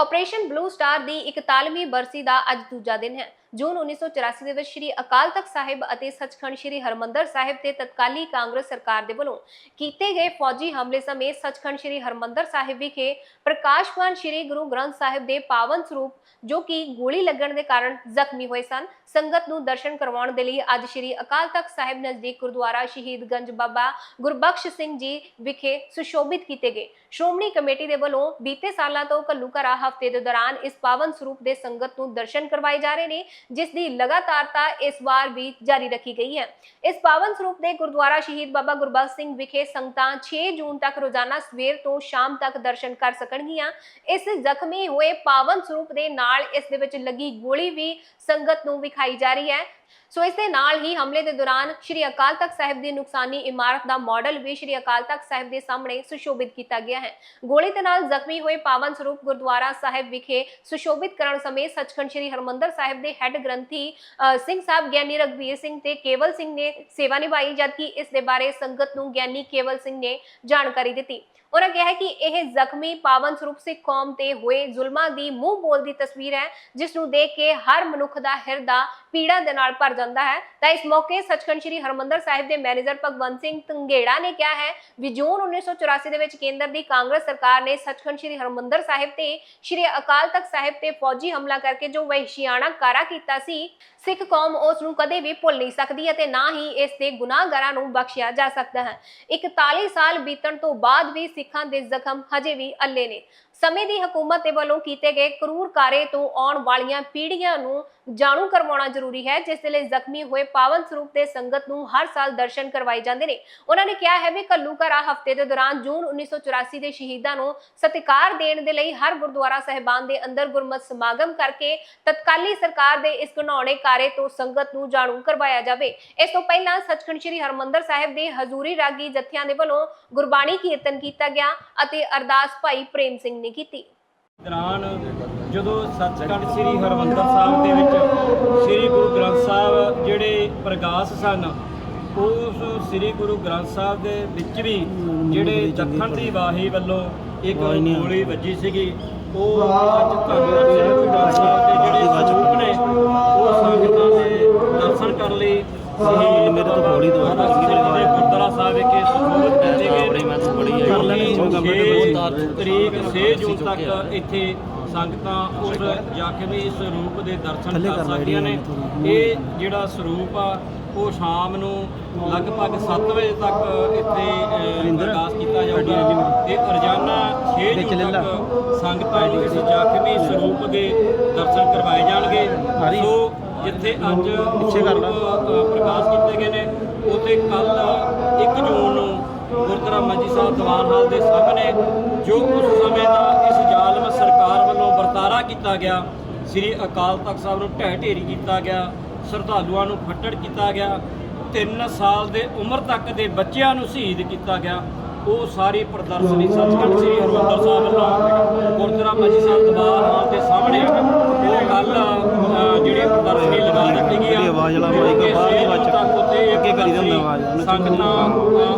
Operation blue star ਦੀ 41ਵੀਂ ਬਰਸੀ ਦਾ ਅੱਜ ਦੂਜਾ ਦਿਨ ਹੈ। ਜੂਨ 1984 ਦੇ ਵਿੱਚ ਸ੍ਰੀ ਅਕਾਲ ਤਖਤ ਸਾਹਿਬ ਅਤੇ ਸੱਚਖੰਡ ਸ੍ਰੀ ਹਰਮੰਦਰ ਸਾਹਿਬ ਤੇ ਤਤਕਾਲੀ ਕਾਂਗਰਸ ਸਰਕਾਰ ਦੇ ਵੱਲੋਂ ਕੀਤੇ ਗਏ ਫੌਜੀ ਹਮਲੇ ਸਮੇਤ ਸੱਚਖੰਡ ਸ੍ਰੀ ਹਰਮੰਦਰ ਸਾਹਿਬ ਵਿਖੇ ਪ੍ਰਕਾਸ਼ਵਾਨ ਸ੍ਰੀ ਗੁਰੂ ਗ੍ਰੰਥ ਸਾਹਿਬ ਦੇ ਪਾਵਨ ਸਰੂਪ, ਜੋ ਕਿ ਗੋਲੀ ਲੱਗਣ ਦੇ ਕਾਰਨ ਜ਼ਖਮੀ ਹੋਏ ਸਨ, ਸੰਗਤ ਨੂੰ ਦਰਸ਼ਨ ਕਰਵਾਉਣ ਦੇ ਲਈ ਅੱਜ ਸ੍ਰੀ ਅਕਾਲ ਤਖਤ ਸਾਹਿਬ ਨਜ਼ਦੀਕ ਗੁਰਦੁਆਰਾ ਸ਼ਹੀਦਗੰਜ ਬਾਬਾ ਗੁਰਬਖਸ਼ ਸਿੰਘ ਜੀ ਵਿਖੇ ਸੁਸ਼ੋਭਿਤ ਕੀਤੇ ਗਏ। ਸ਼੍ਰੋਮਣੀ ਕਮੇਟੀ ਦੇ ਵੱਲੋਂ ਬੀਤੇ ਸਾਲਾਂ ਤੋਂ ਘੱਲੂਘਾਰਾ ਹਫ਼ਤੇ ਦੇ ਦੌਰਾਨ ਇਸ ਪਾਵਨ ਸਰੂਪ ਦੇ ਸੰਗਤ ਨੂੰ ਦਰਸ਼ਨ ਕਰਵਾਏ ਜਾ ਰਹੇ ਨੇ ਜਿਸ ਦੀ ਲਗਾਤਾਰਤਾ ਇਸ ਵਾਰ ਵੀ ਜਾਰੀ ਰੱਖੀ ਗਈ ਹੈ। ਇਸ ਪਾਵਨ ਸਰੂਪ ਦੇ ਗੁਰਦੁਆਰਾ ਸ਼ਹੀਦ ਬਾਬਾ ਗੁਰਬਖਸ਼ ਸਿੰਘ ਵਿਖੇ ਸੰਗਤਾਂ 6 ਜੂਨ ਤੱਕ ਰੋਜ਼ਾਨਾ ਸਵੇਰ ਤੋਂ ਸ਼ਾਮ ਤੱਕ ਦਰਸ਼ਨ ਕਰ ਸਕਣਗੀਆਂ। ਇਸ ਜ਼ਖਮੀ ਹੋਏ ਪਾਵਨ ਸਰੂਪ ਦੇ ਨਾਲ ਇਸ ਦੇ ਵਿੱਚ ਲੱਗੀ ਗੋਲੀ ਵੀ ਸੰਗਤ ਨੂੰ ਵਿਖਾਈ ਜਾ ਰਹੀ ਹੈ। ਸੋ ਇਸ ਦੇ ਨਾਲ ਹੀ ਹਮਲੇ ਦੇ ਦੌਰਾਨ ਸ਼੍ਰੀ ਅਕਾਲ ਤਖਤ ਸਾਹਿਬ ਦੀ ਨੁਕਸਾਨੀ ਇਮਾਰਤ ਦਾ ਮਾਡਲ ਵੀ ਸ਼੍ਰੀ ਅਕਾਲ ਤਖਤ ਸਾਹਿਬ ਦੇ ਸਾਹਮਣੇ ਸੁਸ਼ੋਭਿਤ ਕੀਤਾ ਗਿਆ ਹੈ। ਗੋਲੀ ਦੇ ਨਾਲ ਜ਼ਖਮੀ ਹੋਏ ਪਾਵਨ ਸਰੂਪ ਗੁਰਦੁਆਰਾ ਸਾਹਿਬ ਵਿਖੇ ਸੁਸ਼ੋਭਿਤ ਕਰਨ ਸਮੇਤ ਸੱਚਖੰਡ ਸ਼੍ਰੀ ਹਰਮੰਦਰ ਸਾਹਿਬ ਦੇ ਹੈੱਡ ਗ੍ਰੰਥੀ ਸਿੰਘ ਸਾਹਿਬ ਗਿਆਨੀ ਰਗਵੀਰ ਸਿੰਘ ਤੇ ਕੇਵਲ ਸਿੰਘ ਨੇ ਸੇਵਾ ਨਿਭਾਈ, ਜਦਕਿ ਇਸ ਦੇ ਬਾਰੇ ਸੰਗਤ ਨੂੰ ਗਿਆਨੀ ਕੇਵਲ ਸਿੰਘ ਨੇ ਜਾਣਕਾਰੀ ਦਿੱਤੀ। ਉਹਨਾਂ ਕਿਹਾ ਹੈ ਕਿ ਇਹ ਜ਼ਖਮੀ ਪਾਵਨ ਸਰੂਪ ਸਿੱਖ ਕੌਮ ਤੇ ਹੋਏ ਜ਼ੁਲਮਾਂ ਦੀ ਮੂੰਹ ਬੋਲ ਦੀ ਤਸਵੀਰ ਹੈ, ਜਿਸ ਨੂੰ ਦੇਖ ਕੇ ਹਰ ਮਨੁੱਖ ਦਾ ਹਿਰਦਾ ਪੀੜਾ ਦੇ ਨਾਲ ਭਰ ਜਾਂਦਾ ਹੈ। ਤਾਂ ਇਸ ਮੌਕੇ ਸੱਚਖੰਡ ਸ੍ਰੀ ਹਰਮੰਦਰ ਸਾਹਿਬ ਦੇ ਮੈਨੇਜਰ ਭਗਵੰਤ ਸਿੰਘ ਤੰਗੇੜਾ ਨੇ ਕਿਹਾ ਹੈ ਵੀ ਜੂਨ 1984 ਦੇ ਵਿੱਚ ਕੇਂਦਰ ਦੀ ਕਾਂਗਰਸ ਸਰਕਾਰ ਨੇ ਸੱਚਖੰਡ ਸ੍ਰੀ ਹਰਮੰਦਰ ਸਾਹਿਬ ਤੇ ਸ੍ਰੀ ਅਕਾਲ ਤਖਤ ਸਾਹਿਬ ਤੇ ਫੌਜੀ ਹਮਲਾ ਕਰਕੇ ਜੋ ਵਹਿਸ਼ਿਆਣਾ ਕਾਰਾ ਕੀਤਾ ਸੀ, ਸਿੱਖ ਕੌਮ ਉਸ ਨੂੰ ਕਦੇ ਵੀ ਭੁੱਲ ਨਹੀਂ ਸਕਦੀ ਅਤੇ ਨਾ ਹੀ ਇਸ ਦੇ ਗੁਨਾਹਗਾਰਾਂ ਨੂੰ ਬਖਸ਼ਿਆ ਜਾ ਸਕਦਾ ਹੈ। 41 ਸਾਲ ਬੀਤਣ ਤੋਂ ਬਾਅਦ ਵੀ ਸਿੱਖਾਂ ਦੇ ਜ਼ਖਮ ਹਜੇ ਵੀ ਅੱਲੇ ਨੇ। ਸਮੇਂ ਦੀ ਹਕੂਮਤ ਦੇ ਵੱਲੋਂ ਕੀਤੇ ਗਏ ਕਰੂਰ ਕਾਰੇ ਤੋਂ ਆਉਣ ਵਾਲੀਆਂ ਪੀੜ੍ਹੀਆਂ ਨੂੰ ਜਾਣੂ ਕਰਵਾਉਣਾ ਜ਼ਰੂਰੀ ਹੈ, ਜਿਸ ਦੇ ਲਈ ਜ਼ਖਮੀ ਹੋਏ ਪਾਵਨ ਸਰੂਪ ਦੇ ਸੰਗਤ ਨੂੰ ਹਰ ਸਾਲ ਦਰਸ਼ਨ ਕਰਵਾਏ ਜਾਂਦੇ ਨੇ। ਉਹਨਾਂ ਨੇ ਕਿਹਾ ਹੈ ਵੀ ਘੱਲੂਘਾਰਾ ਹਫ਼ਤੇ ਦੇ ਦੌਰਾਨ ਜੂਨ 1984 ਦੇ ਸ਼ਹੀਦਾਂ ਨੂੰ ਸਤਿਕਾਰ ਦੇਣ ਦੇ ਲਈ ਹਰ ਗੁਰਦੁਆਰਾ ਸਾਹਿਬਾਨ ਦੇ ਅੰਦਰ ਗੁਰਮਤ ਸਮਾਗਮ ਕਰਕੇ ਤਤਕਾਲੀ ਸਰਕਾਰ ਦੇ ਇਸ ਘਿਨੌਣੇ ਕਾਰੇ ਤੋਂ ਸੰਗਤ ਨੂੰ ਜਾਣੂ ਕਰਵਾਇਆ ਜਾਵੇ। ਇਸ ਤੋਂ ਪਹਿਲਾਂ ਸੱਚਖੰਡ ਸ੍ਰੀ ਹਰਮੰਦਰ ਸਾਹਿਬ ਦੇ ਹਜ਼ੂਰੀ ਰਾਗੀ ਜਥਿਆਂ ਦੇ ਵੱਲੋਂ ਗੁਰਬਾਣੀ ਕੀਰਤਨ ਕੀਤਾ ਗਿਆ ਅਤੇ ਅਰਦਾਸ ਭਾਈ ਪ੍ਰੇਮ ਸਿੰਘ ਨੇ ਕੀਤੀ। ਦੌਰਾਨ ਜਦੋਂ ਸੱਚਖੰਡ ਸ੍ਰੀ ਹਰਮੰਦਰ ਸਾਹਿਬ ਦੇ ਵਿੱਚ ਸ੍ਰੀ ਗੁਰੂ ਗ੍ਰੰਥ ਸਾਹਿਬ ਜਿਹੜੇ ਪ੍ਰਗਾਸ ਸਨ, ਉਸ ਸ੍ਰੀ ਗੁਰੂ ਗ੍ਰੰਥ ਸਾਹਿਬ ਦੇ ਵਿੱਚ ਵੀ ਜਿਹੜੇ ਦੱਖਣ ਦੀ ਵਾਹੀ ਵੱਲੋਂ ਇੱਕ ਗੋਲੀ ਵੱਜੀ ਸੀਗੀ, ਉਹ ਅੱਜ ਧੰਨ ਸ੍ਰੀ ਗੁਰੂ ਗ੍ਰੰਥ ਸਾਹਿਬ ਦੇ ਜਿਹੜੇ ਸਰੂਪ ਨੇ, ਉਹ ਸੰਗਤਾਂ ਦੇ ਦਰਸ਼ਨ ਕਰਨ ਲਈ ਮੇਰੇ ਤੋਂ ਗੁਰਦੁਆਰਾ ਸਾਹਿਬ ਵਿਖੇ ਗਏ ਮੈਂ ਕਰ ਤਰੀਕ 6 ਜੂਨ ਤੱਕ ਇੱਥੇ ਸੰਗਤਾਂ ਉਸ ਜ਼ਖਮੀ ਸਰੂਪ ਦੇ ਦਰਸ਼ਨ ਕਰ ਸਕਦੀਆਂ ਨੇ। ਇਹ ਜਿਹੜਾ ਸਰੂਪ ਆ ਉਹ ਸ਼ਾਮ ਨੂੰ ਲਗਭਗ 7 ਵਜੇ ਤੱਕ ਇੱਥੇ ਅਹ, ਪ੍ਰਕਾਸ਼ ਕੀਤਾ ਜਾਊਗਾ। ਤੇ ਰੋਜ਼ਾਨਾ 6 ਵਿੱਚ ਸੰਗਤਾਂ ਨੂੰ ਇਸ ਜ਼ਖਮੀ ਸਰੂਪ ਦੇ ਦਰਸ਼ਨ ਕਰਵਾਏ ਜਾਣਗੇ। ਸੋ ਜਿੱਥੇ ਅੱਜ ਪਿੱਛੇ ਕਰ ਲਾ। ਸਰੂਪ, ਅਹ, ਪ੍ਰਕਾਸ਼ ਕੀਤੇ ਗਏ ਨੇ ਉਥੇ ਕੱਲ 1 ਜੂਨ ਨੂੰ ਗੁਰਦੁਆਰਾ ਮੰਜੀ ਸਾਹਿਬ ਦੀਵਾਨ ਹਾਲ ਦੇ ਸਾਹਮਣੇ ਜੋ ਉਸ ਸਮੇਂ ਦਾ ਇਸ ਜ਼ਾਲਮ ਸਰਕਾਰ ਵੱਲੋਂ ਵਰਤਾਰਾ ਕੀਤਾ ਗਿਆ ਸ੍ਰੀ ਅਕਾਲ ਤਖਤ ਸਾਹਿਬ ਨੂੰ ਢਹਿ ਢੇਰੀ ਕੀਤਾ ਗਿਆ ਸ਼ਰਧਾਲੂਆਂ ਨੂੰ ਫੱਟੜ ਕੀਤਾ ਗਿਆ 3 ਸਾਲ ਦੇ ਉਮਰ ਤੱਕ ਦੇ ਬੱਚਿਆਂ ਨੂੰ ਸ਼ਹੀਦ ਕੀਤਾ ਗਿਆ ਉਹ ਸਾਰੀ ਪ੍ਰਦਰਸ਼ਨੀ ਸੱਚਖੰਡ ਸ੍ਰੀ ਸਾਹਿਬ ਸਾਹਿਬ ਦੀਵਾਨ ਹਾਲ ਦੇ ਸਾਹਮਣੇ ਉਹ ਜਿਹੜੀ ਪ੍ਰਦਰਸ਼ਨੀ ਲਗਾ ਦਿੱਤੀ ਗਈ ਆ ਜਿਹੜੀ ਆਵਾਜ਼ ਵਾਲਾ ਮਾਈਕ ਆ, ਬਾਹਰ ਦੀ ਆਵਾਜ਼ ਚ ਤੱਕ ਉੱਥੇ ਅੱਗੇ ਕਰੀ ਦਾ ਹੁੰਦਾ ਆਵਾਜ਼, ਉਹਨੂੰ ਸੰਗਤਾਂ ਉਹਨਾਂ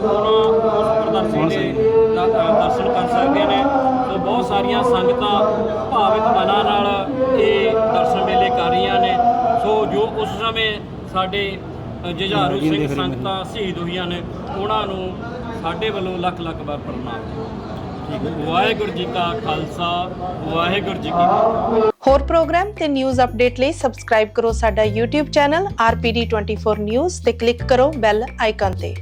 ਉਸ ਪ੍ਰਦਰਸ਼ਨੀ ਦੇ ਦਰਸ਼ਨ ਕਰ ਸਕਦੇ ਨੇ। ਸੋ ਬਹੁਤ ਸਾਰੀਆਂ ਸੰਗਤਾਂ ਭਾਵਿਕ ਮਨਾਂ ਨਾਲ ਇਹ ਦਰਸ਼ਨ ਮੇਲੇ ਕਰ ਰਹੀਆਂ ਨੇ। ਸੋ ਜੋ ਉਸ ਸਮੇਂ ਸਾਡੇ ਅ, ਜੁਝਾਰੂ ਜੀ ਸਿੰਘ। ਸੰਗਤਾਂ ਸ਼ਹੀਦ ਹੋਈਆਂ ਨੇ ਉਹਨਾਂ ਨੂੰ ਸਾਡੇ ਵੱਲੋਂ ਲੱਖ ਲੱਖ ਵਾਰ ਪ੍ਰਣਾਮ। ਵਾਹਿਗੁਰੂ ਜੀ ਕਾ ਖਾਲਸਾ, ਵਾਹਿਗੁਰੂ ਜੀ ਕੀ ਫਤਿਹ। ਹੋਰ ਪ੍ਰੋਗਰਾਮ ਤੇ ਨਿਊਜ਼ ਅਪਡੇਟ ਲਈ ਸਬਸਕ੍ਰਾਈਬ ਕਰੋ ਸਾਡਾ YouTube ਚੈਨਲ RPD24 News ਤੇ ਕਲਿੱਕ ਕਰੋ ਬੈਲ ਆਈਕਨ ਤੇ।